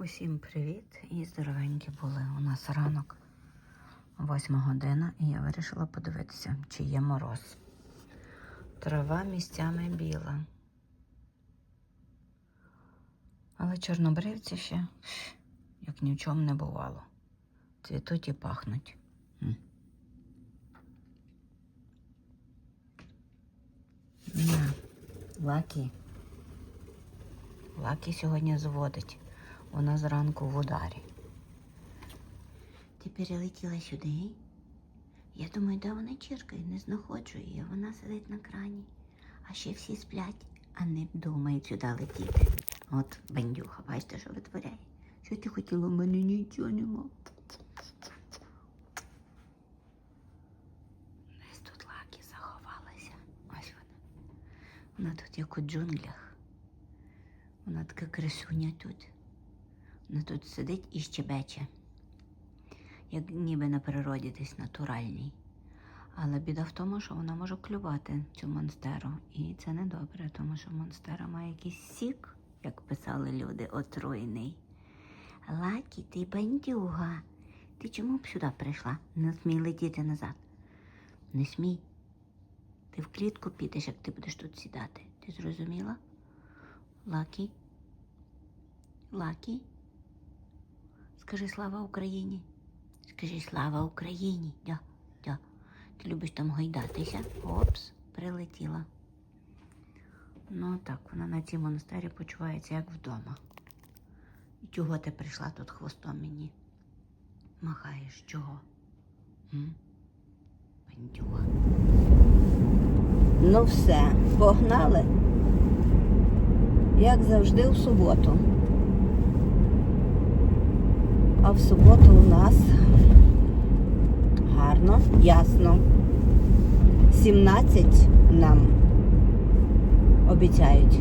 Усім привіт і здоровенькі були. У нас ранок, восьма година, і я вирішила подивитися, чи є мороз. Трава місцями біла. Але чорнобривці ще, як ні в чому не бувало. Цвітуть і пахнуть. Лакі. Лакі сьогодні зводить. Вона зранку в ударі. Ти перелетіла сюди? Я думаю, де вона чіркає, не знаходжу її. Вона сидить на крані. А ще всі сплять, а не думають сюди летіти. От бандюха, бачите, що витворяє. Що ти хотіла, у мене нічого нема. Десь тут лаки заховалася. Ось вона. Вона тут як у джунглях. Вона така красуня тут. Вона тут сидить і щебече, як ніби на природі десь натуральній. Але біда в тому, що вона може клювати цю монстеру. І це не добре, тому що монстера має якийсь сік, як писали люди, отруйний. Лакі, ти бандюга. Ти чому б сюди прийшла? Не смій летіти назад. Не смій. Ти в клітку підеш, як ти будеш тут сідати. Ти зрозуміла? Лакі? Лакі? Скажи слава Україні. Скажи слава Україні. Дя, дя. Ти любиш там гойдатися? Опс, прилетіла. Ну так, вона на цій монастирі почувається як вдома. І чого ти прийшла тут хвостом мені? Махаєш чого? М? Ну все, погнали. Як завжди в суботу. А в суботу у нас гарно, ясно. 17 нам обіцяють.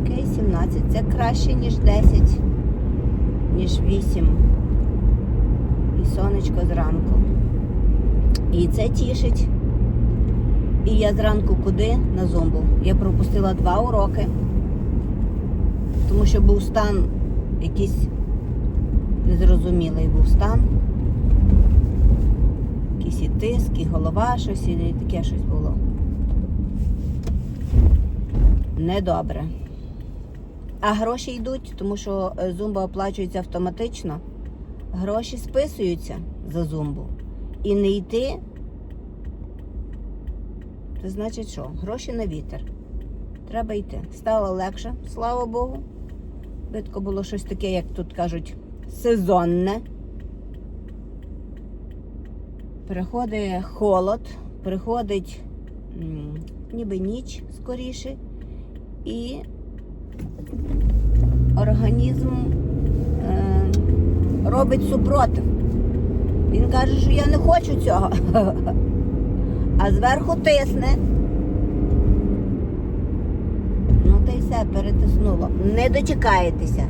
Окей, 17. Це краще, ніж 10, ніж 8. І сонечко зранку. І це тішить. І я зранку куди? На зомбу. Я пропустила два уроки, тому що був стан якийсь незрозумілий був стан. Якийсь і тиск, і голова щось, і таке щось було. Недобре. А гроші йдуть, тому що е, зумба оплачується автоматично. Гроші списуються за зумбу. І не йти. Це значить що? Гроші на вітер. Треба йти. Стало легше, слава Богу. Видко було щось таке, як тут кажуть, сезонне. Приходить холод, приходить ніби ніч скоріше, і організм е, робить супротив. Він каже, що я не хочу цього. А зверху тисне. Ну та й все, перетиснуло. Не дочекаєтеся.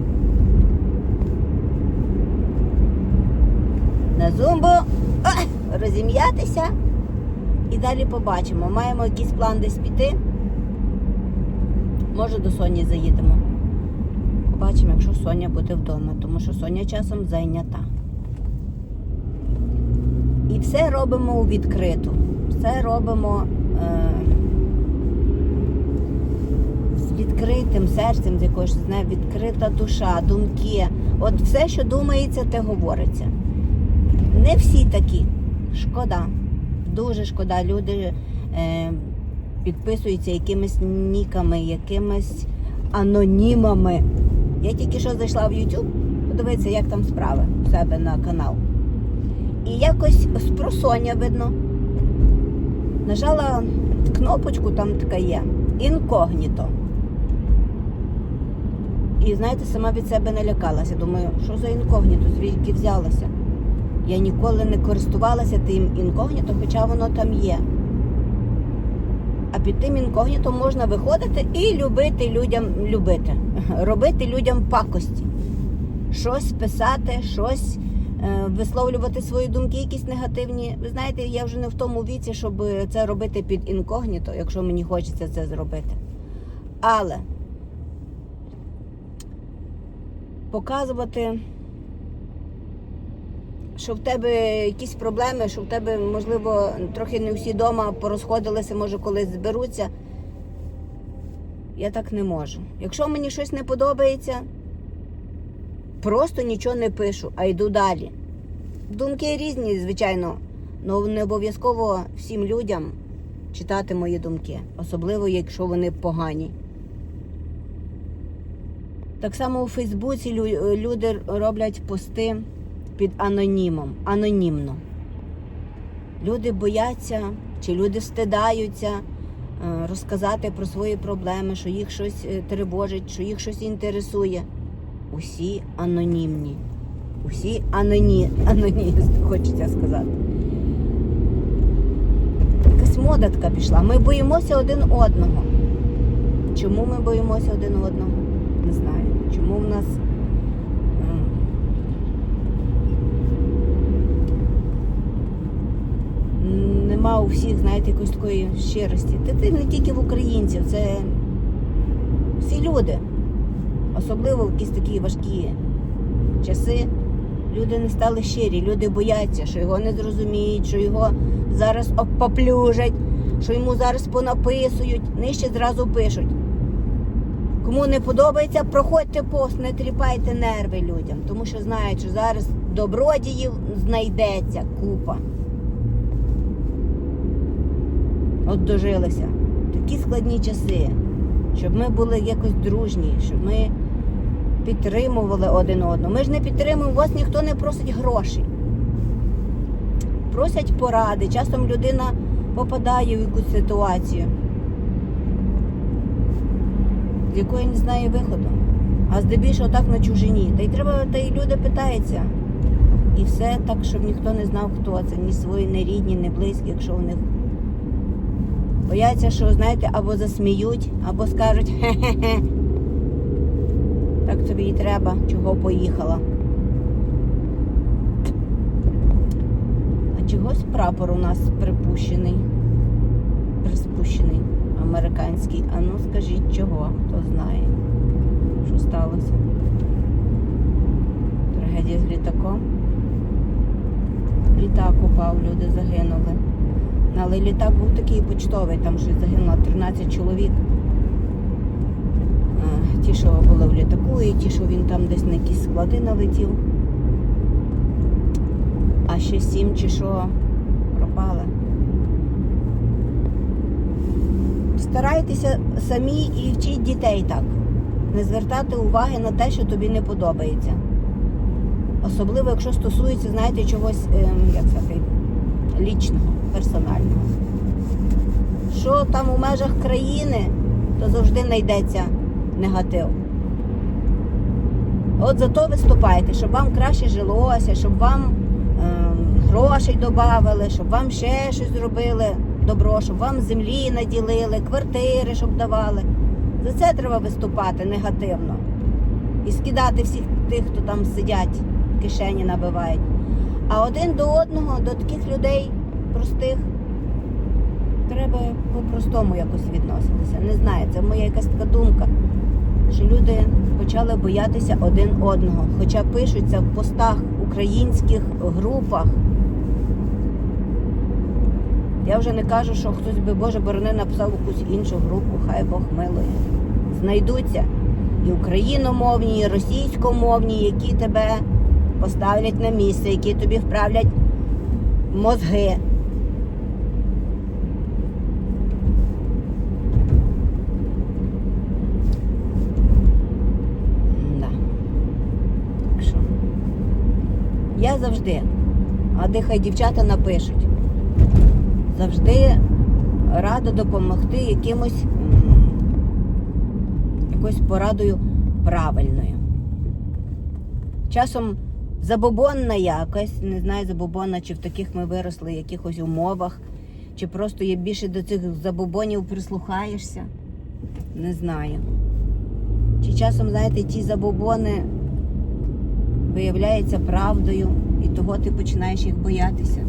На зумбу розім'ятися і далі побачимо. Маємо якийсь план десь піти. Може до Соні заїдемо. Побачимо, якщо Соня буде вдома, тому що Соня часом зайнята. І все робимо у відкриту. Все робимо е, з відкритим серцем, з якоюсь знає, відкрита душа, думки. От все, що думається, те говориться. Не всі такі. Шкода. Дуже шкода. Люди е, підписуються якимись ніками, якимись анонімами. Я тільки що зайшла в YouTube, подивитися, як там справи у себе на канал. І якось з просоння видно. Нажала кнопочку, там така є. Інкогніто. І знаєте, сама від себе налякалася. Думаю, що за інкогніто, звідки взялася? Я ніколи не користувалася тим інкогніто, хоча воно там є. А під тим інкогніто можна виходити і любити людям любити, робити людям пакості. Щось писати, щось е, висловлювати свої думки, якісь негативні. Ви знаєте, я вже не в тому віці, щоб це робити під інкогніто, якщо мені хочеться це зробити. Але показувати, що в тебе якісь проблеми, що в тебе, можливо, трохи не всі вдома порозходилися, може колись зберуться. Я так не можу. Якщо мені щось не подобається, просто нічого не пишу, а йду далі. Думки різні, звичайно, але не обов'язково всім людям читати мої думки, особливо якщо вони погані. Так само у Фейсбуці люди роблять пости під анонімом, анонімно. Люди бояться чи люди стидаються е, розказати про свої проблеми, що їх щось е, тривожить, що їх щось інтересує. Усі анонімні. Усі аноні... аноністи, хочеться сказати. Якась мода така пішла. Ми боїмося один одного. Чому ми боїмося один одного? Не знаю. Чому в нас. м, Нема у всіх, знаєте, якоїсь такої щирості. Це не тільки в українців, це всі люди. Особливо в якісь такі важкі часи. Люди не стали щирі, люди бояться, що його не зрозуміють, що його зараз поплюжать, що йому зараз понаписують, нижче зразу пишуть. Кому не подобається, проходьте пост, не тріпайте нерви людям, тому що знають, що зараз добродіїв знайдеться купа. От дожилися. Такі складні часи, щоб ми були якось дружні, щоб ми підтримували один одного. Ми ж не підтримуємо, вас ніхто не просить грошей. Просять поради. Часом людина попадає в якусь ситуацію, з якої не знає виходу. А здебільшого так на чужині. Та й треба, та й люди питаються. І все так, щоб ніхто не знав, хто це, ні свої, ні рідні, ні близькі, якщо у них. Бояться, що, знаєте, або засміють, або скажуть хе-хе-хе. Так тобі і треба, чого поїхала. А чогось прапор у нас припущений. Приспущений американський. А ну скажіть чого, хто знає, що сталося. Трагедія з літаком. Літак упав, люди загинули. Але літак був такий почтовий, там щось загинуло 13 чоловік. Е, Ті, що були в літаку, і ті, що він там десь на якісь склади налетів. А ще сім чи що пропали. Старайтеся самі і вчіть дітей так. Не звертати уваги на те, що тобі не подобається. Особливо, якщо стосується, знаєте, чогось, ем, як сказати, лічного, персонального. Що там у межах країни, то завжди знайдеться негатив. От зато виступайте, щоб вам краще жилося, щоб вам ем, грошей додавали, щоб вам ще щось зробили добро, щоб вам землі наділили, квартири, щоб давали. За це треба виступати негативно. І скидати всіх тих, хто там сидять, кишені набивають. А один до одного, до таких людей простих, треба по-простому якось відноситися. Не знаю, це моя якась така думка, що люди почали боятися один одного. Хоча пишуться в постах українських групах. Я вже не кажу, що хтось би, Боже борони, написав якусь іншу групу, хай Бог милує. Знайдуться і україномовні, і російськомовні, які тебе поставлять на місце, які тобі вправлять мозги. Да. Так що. Я завжди, а де хай дівчата напишуть, завжди рада допомогти якимось якоюсь порадою правильною. Часом забобонна якось, не знаю, забобонна, чи в таких ми виросли якихось умовах, чи просто є більше до цих забобонів прислухаєшся. Не знаю. Чи часом, знаєте, ті забобони виявляються правдою, і того ти починаєш їх боятися.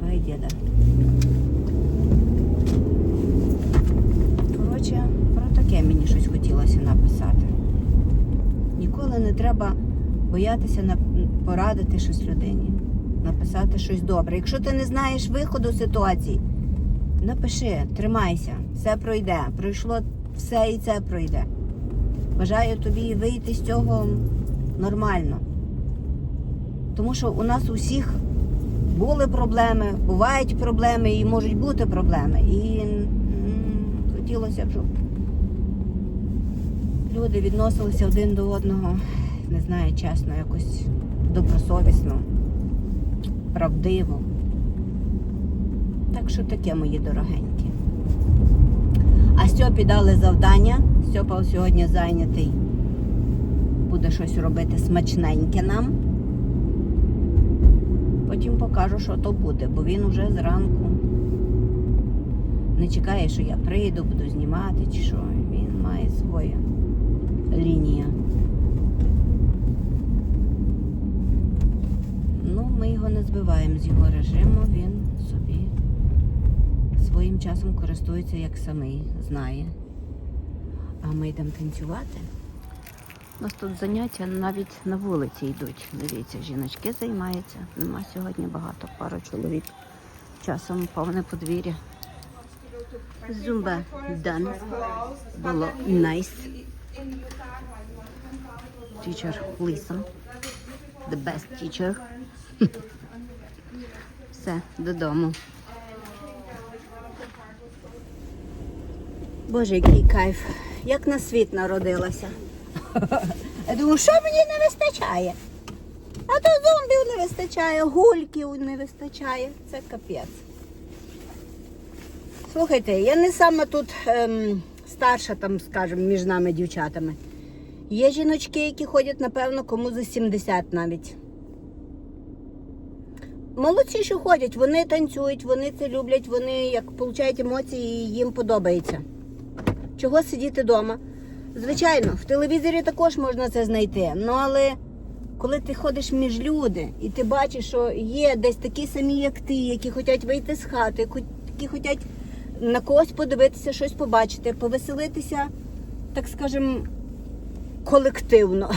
Давай, діда. Коротше, про таке мені щось хотілося написати. Ніколи не треба боятися порадити щось людині, написати щось добре. Якщо ти не знаєш виходу ситуації, напиши, тримайся, все пройде. Пройшло все і це пройде. Бажаю тобі вийти з цього нормально. Тому що у нас у всіх були проблеми, бувають проблеми і можуть бути проблеми. І хотілося б, щоб люди відносилися один до одного, не знаю, чесно, якось добросовісно, правдиво. Так що таке, мої дорогенькі. А Стьопі дали завдання. Стьопа сьогодні зайнятий. Буде щось робити смачненьке нам. Потім покажу, що то буде, бо він уже зранку не чекає, що я прийду, буду знімати чи що. Він має свою лінію. Ну, ми його не збиваємо з його режиму, він собі своїм часом користується як самий знає. А ми йдемо танцювати. У нас тут заняття навіть на вулиці йдуть. Дивіться, жіночки займаються. Нема сьогодні багато, пару чоловік. Часом повне подвір'я. Зумба done. Було nice. Teacher Lisa. The best teacher. Все, додому. Боже, який кайф. Як на світ народилася. Я думаю, що мені не вистачає? А то зомбів не вистачає, гульків не вистачає. Це капець. Слухайте, я не саме тут ем, старша, там, скажімо, між нами дівчатами. Є жіночки, які ходять, напевно, кому за 70 навіть. Молодці, що ходять, вони танцюють, вони це люблять, вони як получають емоції і їм подобається. Чого сидіти вдома? Звичайно, в телевізорі також можна це знайти. Ну але коли ти ходиш між люди і ти бачиш, що є десь такі самі, як ти, які хочуть вийти з хати, які хочуть на когось подивитися, щось побачити, повеселитися, так скажем, колективно.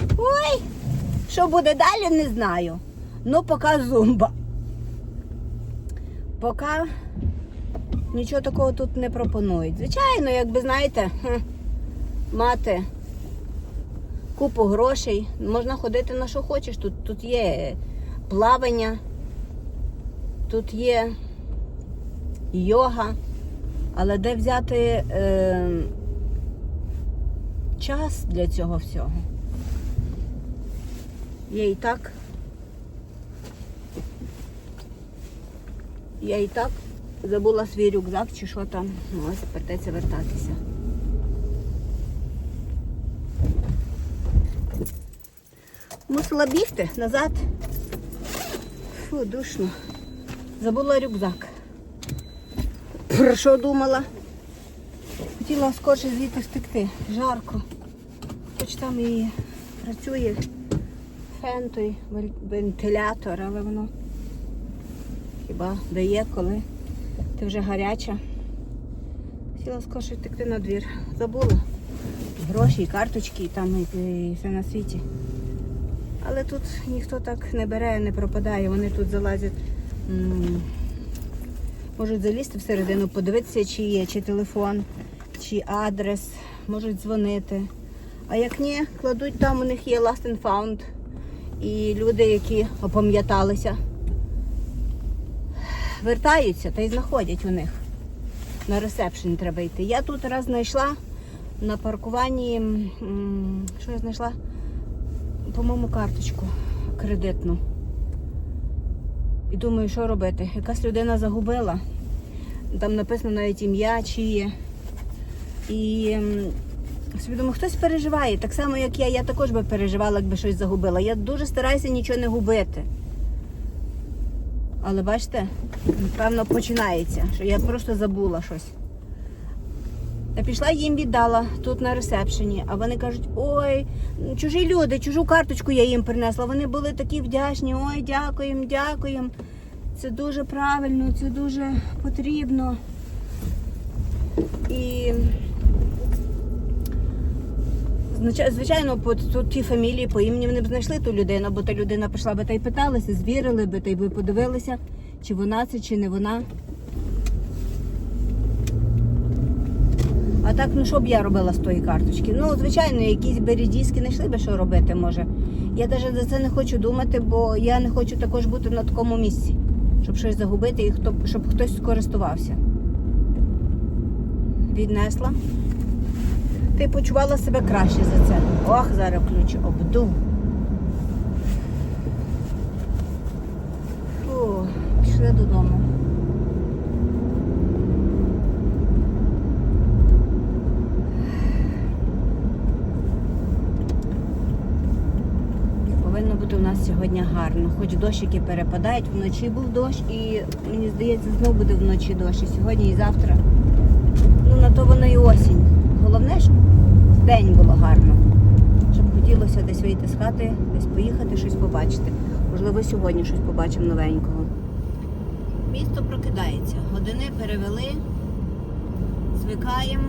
Ой, що буде далі, не знаю. Ну, поки зумба. Поки нічого такого тут не пропонують. Звичайно, якби знаєте, мати купу грошей, можна ходити на що хочеш. Тут, тут є плавання, тут є йога, але де взяти е, час для цього всього? Я і так. Я і так забула свій рюкзак чи що там. Ну, ось придеться вертатися. Мусила бігти назад. Фу, душно. Забула рюкзак. Про що думала? Хотіла скорше звідти втекти. Жарко. Хоч там і працює фен той вентилятор, але воно хіба дає, коли ти вже гаряча. Хотіла скорше втекти на двір. Забула. Гроші, і карточки, і там і все на світі. Але тут ніхто так не бере, не пропадає. Вони тут залазять. Можуть залізти всередину, подивитися, чи є, чи телефон, чи адрес, можуть дзвонити. А як ні, кладуть там, у них є Last and Found. І люди, які опам'яталися, вертаються та й знаходять у них. На ресепшн треба йти. Я тут раз знайшла на паркуванні, що я знайшла? По-моєму, карточку кредитну. І думаю, що робити? Якась людина загубила. Там написано навіть ім'я чиє. І м, собі думаю, хтось переживає. Так само, як я, я також би переживала, якби щось загубила. Я дуже стараюся нічого не губити. Але бачите, напевно, починається, що я просто забула щось. Я пішла їм віддала тут на ресепшені, а вони кажуть, ой, чужі люди, чужу карточку я їм принесла. Вони були такі вдячні. Ой, дякуємо, дякуємо. Це дуже правильно, це дуже потрібно. І Звичайно, по ті фамілії по імені вони б знайшли ту людину, бо та людина прийшла би та й питалася, звірили би та й би подивилися, чи вона це, чи не вона. А так, ну що б я робила з тої карточки? Ну, звичайно, якісь би знайшли би, що робити може. Я навіть за це не хочу думати, бо я не хочу також бути на такому місці, щоб щось загубити і хто, щоб хтось скористувався. Віднесла. Ти почувала себе краще за це. Ох, зараз включу обду. Пішли додому. Повинно бути у нас сьогодні гарно. Хоч дощики перепадають, вночі був дощ і мені здається, знов буде вночі дощ. І сьогодні, і завтра. Ну на то воно і осінь. Головне, щоб день було гарно. Щоб хотілося десь вийти з хати, десь поїхати, щось побачити. Можливо, сьогодні щось побачимо новенького. Місто прокидається. Години перевели, звикаємо.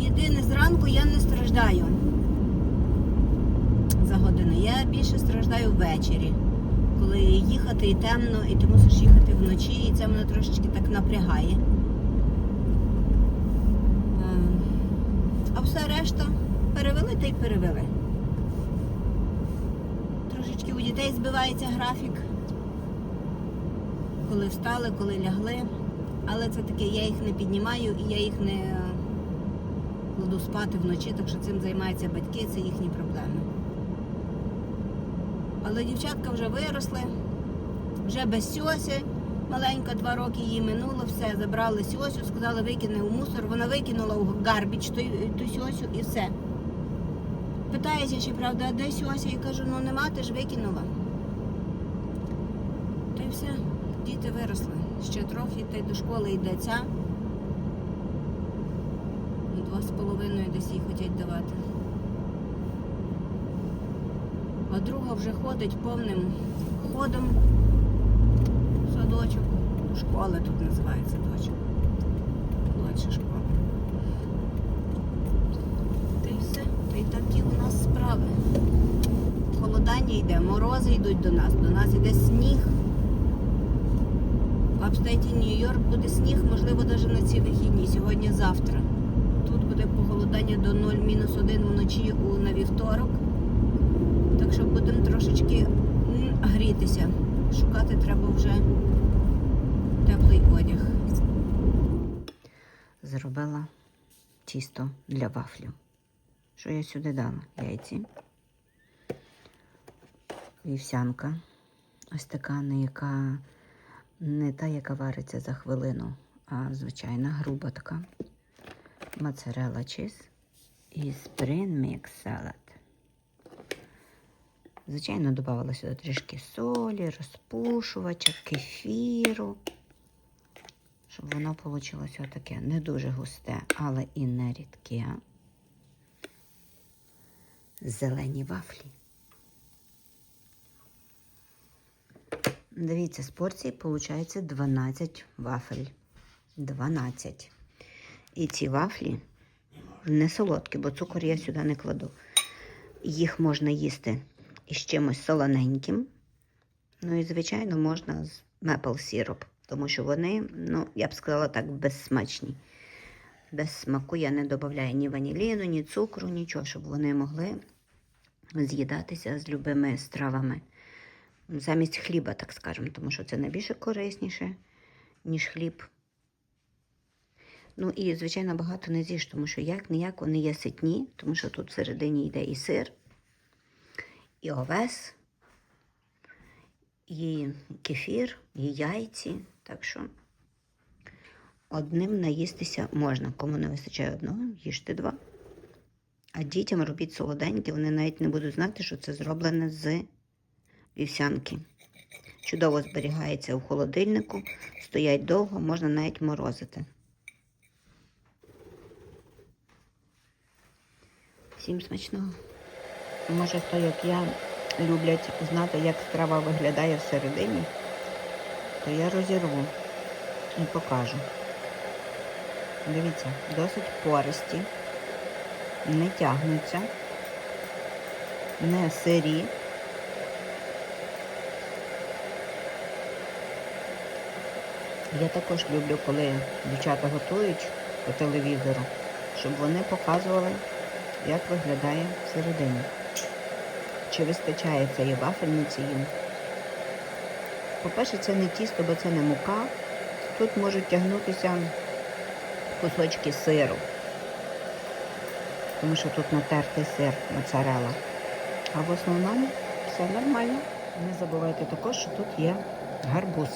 Єдине зранку я не страждаю за години. Я більше страждаю ввечері, коли їхати і темно, і ти мусиш їхати вночі, і це мене трошечки так напрягає. Е, А все решта перевели та й перевели. Трошечки у дітей збивається графік. Коли встали, коли лягли. Але це таке, я їх не піднімаю і я їх не е, кладу спати вночі, так що цим займаються батьки, це їхні проблеми. Але дівчатка вже виросли, вже без сьосі. Маленька, два роки їй минуло, все, забрали сьосю, сказали, викине у мусор. Вона викинула у гарбіч ту, ту сьосю і все. Питається, чи правда, де сьося? Я кажу, ну нема, ти ж викинула. Та й все, діти виросли. Ще трохи, та й до школи йде ця. Ну, Два з половиною десь їй хочуть давати. А друга вже ходить повним ходом садочок. Школа тут називається садочок. Молодша школа. Та й все. Та й такі у нас справи. Холодання йде, морози йдуть до нас, до нас йде сніг. В апстейті Нью-Йорк буде сніг, можливо, навіть на ці вихідні, сьогодні-завтра. Тут буде похолодання до 0 мінус 1 вночі на вівторок. Так що будемо трошечки грітися. Шукати треба вже теплий одяг. Зробила тісто для вафлів. Що я сюди дала? Яйці. Вівсянка. Ось така, не яка не та, яка вариться за хвилину, а звичайна груба така. Моцарелла чіз і mix салат. Звичайно, додавала сюди трішки солі, розпушувача, кефіру, щоб воно вийшло таке не дуже густе, але і не рідке. Зелені вафлі. Дивіться, з порції виходить 12 вафель. 12. І ці вафлі не солодкі, бо цукор я сюди не кладу. Їх можна їсти із чимось солоненьким. Ну і, звичайно, можна з maple сироп, тому що вони, ну, я б сказала так, безсмачні. Без смаку я не додаю ні ваніліну, ні цукру, нічого, щоб вони могли з'їдатися з любими стравами. Замість хліба, так скажемо, тому що це найбільше корисніше, ніж хліб. Ну і, звичайно, багато не з'їш, тому що як-ніяк вони є ситні, тому що тут всередині йде і сир, і овес, і кефір, і яйці. Так що одним наїстися можна. Кому не вистачає одного, їжте два. А дітям робіть солоденькі, вони навіть не будуть знати, що це зроблене з вівсянки. Чудово зберігається у холодильнику, стоять довго, можна навіть морозити. Всім смачного. Може, хто, як я, люблять знати, як страва виглядає всередині то я розірву і покажу. Дивіться, досить пористі, не тягнуться, не сирі. Я також люблю, коли дівчата готують по телевізору, щоб вони показували, як виглядає всередині. Чи вистачає цієї вафельниці їм. По-перше, це не тісто, бо це не мука. Тут можуть тягнутися кусочки сиру, тому що тут натертий сир, моцарела. А в основному все нормально. Не забувайте також, що тут є гарбуз.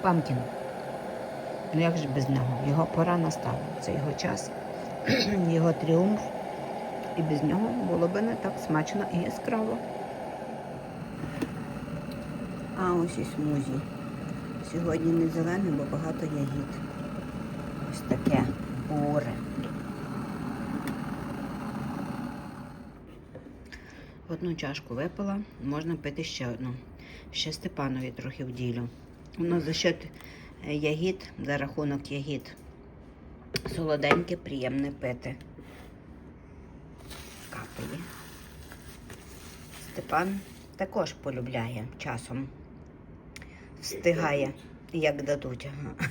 Памкін. Ну як же без нього? Його пора настала. Це його час, його тріумф. І без нього було би не так смачно і яскраво. А ось і смузі. Сьогодні не зелений, бо багато ягід. Ось таке буре. Одну чашку випила, можна пити ще одну. Ще Степанові трохи вділю. Воно за счет е, ягід, за рахунок ягід. Солоденьке, приємне пити. Капає. Степан також полюбляє часом. Встигає, як дадуть. Ага.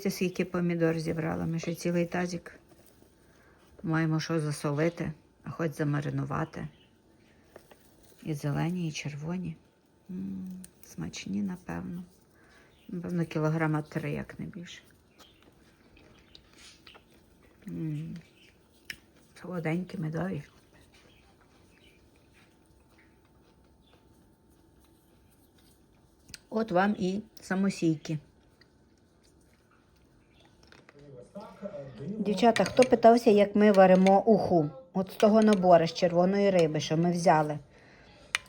Дивіться, скільки помідор зібрала. Ми ще цілий тазик. Маємо що засолити, а хоч замаринувати. І зелені, і червоні. М, смачні, напевно. Напевно, кілограма три, як не більше. М, Солоденькі, медові. От вам і самосійки. Дівчата, хто питався, як ми варимо уху? От з того набору з червоної риби, що ми взяли.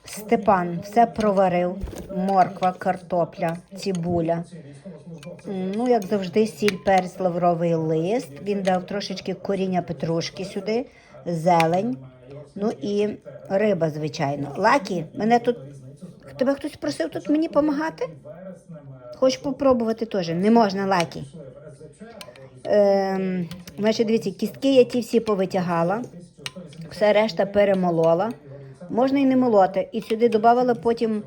Степан все проварив: морква, картопля, цибуля. Ну, як завжди, сіль, перець, лавровий лист. Він дав трошечки коріння петрушки сюди, зелень. Ну і риба, звичайно. Лакі, мене тут. Тебе хтось просив тут мені допомагати? Хочеш попробувати теж? Не можна, Лакі. Ем, значить, дивіться, кістки я ті всі повитягала, все решта перемолола. Можна і не молоти. І сюди додавала потім,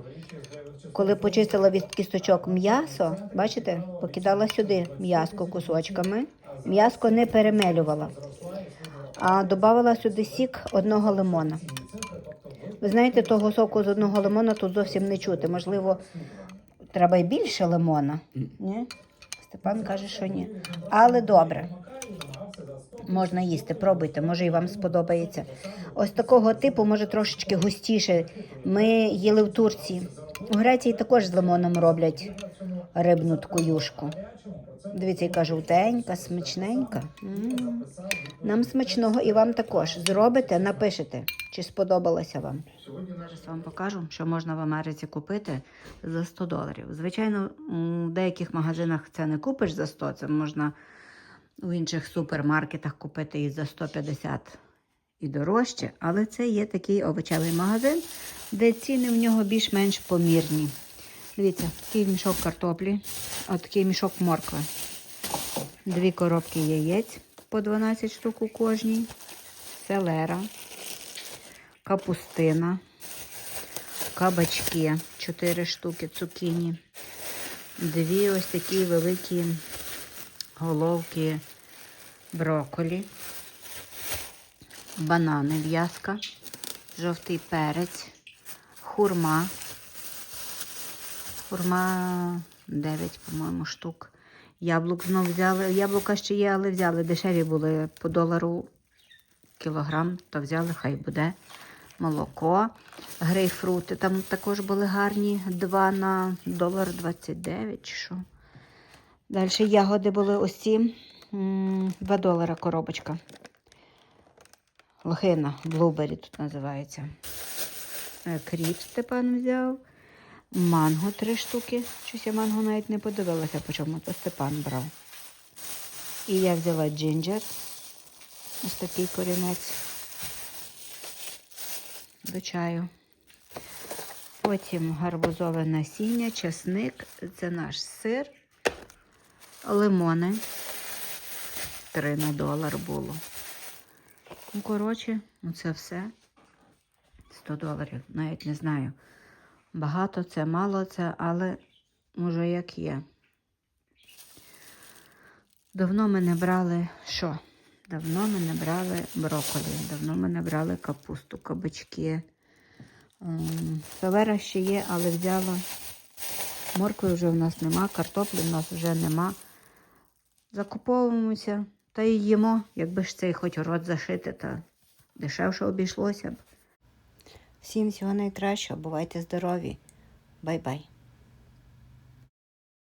коли почистила від кісточок м'ясо, бачите, покидала сюди м'яско кусочками. М'яско не перемелювала, а додавала сюди сік одного лимона. Ви знаєте, того соку з одного лимона тут зовсім не чути. Можливо, треба й більше лимона. Ні? Степан каже, що ні. Але добре. Можна їсти, пробуйте, може і вам сподобається. Ось такого типу, може трошечки густіше. Ми їли в Турції. У Греції також з лимоном роблять рибну таку юшку. Дивіться, яка жовтенька, смачненька. Нам смачного і вам також. Зробите, напишете, чи сподобалося вам. Зараз вам покажу, що можна в Америці купити за 100 доларів. Звичайно, у деяких магазинах це не купиш за 100, це можна у інших супермаркетах купити і за 150 і дорожче, але це є такий овочевий магазин, де ціни в нього більш-менш помірні. Дивіться, такий мішок картоплі, а такий мішок моркви. Дві коробки яєць по 12 штук у кожній, селера, капустина, кабачки 4 штуки, цукіні, дві ось такі великі головки брокколі, банани в'язка, жовтий перець, хурма. Хурма 9, по-моєму, штук. Яблук знов взяли. Яблука ще є, але взяли. Дешеві були по долару кілограм, то взяли, хай буде. Молоко, грейпфрути там також були гарні. Два на долар 29 чи що. Далі ягоди були ось ці. 2 долара коробочка. Лохина, блубері тут називається. Е, Кріп Степан взяв. Манго три штуки. Щось я манго навіть не подивилася, по чому то Степан брав. І я взяла джинджер. Ось такий корінець до чаю. Потім гарбузове насіння, часник, це наш сир, лимони. 3 на долар було. Ну, коротше, ну це все. 100 доларів, навіть не знаю. Багато це, мало це, але може як є. Давно ми не брали що? Давно ми не брали брокколі, давно ми не брали капусту, кабачки. Ем, Селера ще є, але взяла. Моркви вже в нас нема, картоплі в нас вже нема. Закуповуємося та й їмо, якби ж цей хоч рот зашити, та дешевше обійшлося б. Всім всього найкращого, бувайте здорові. Бай-бай.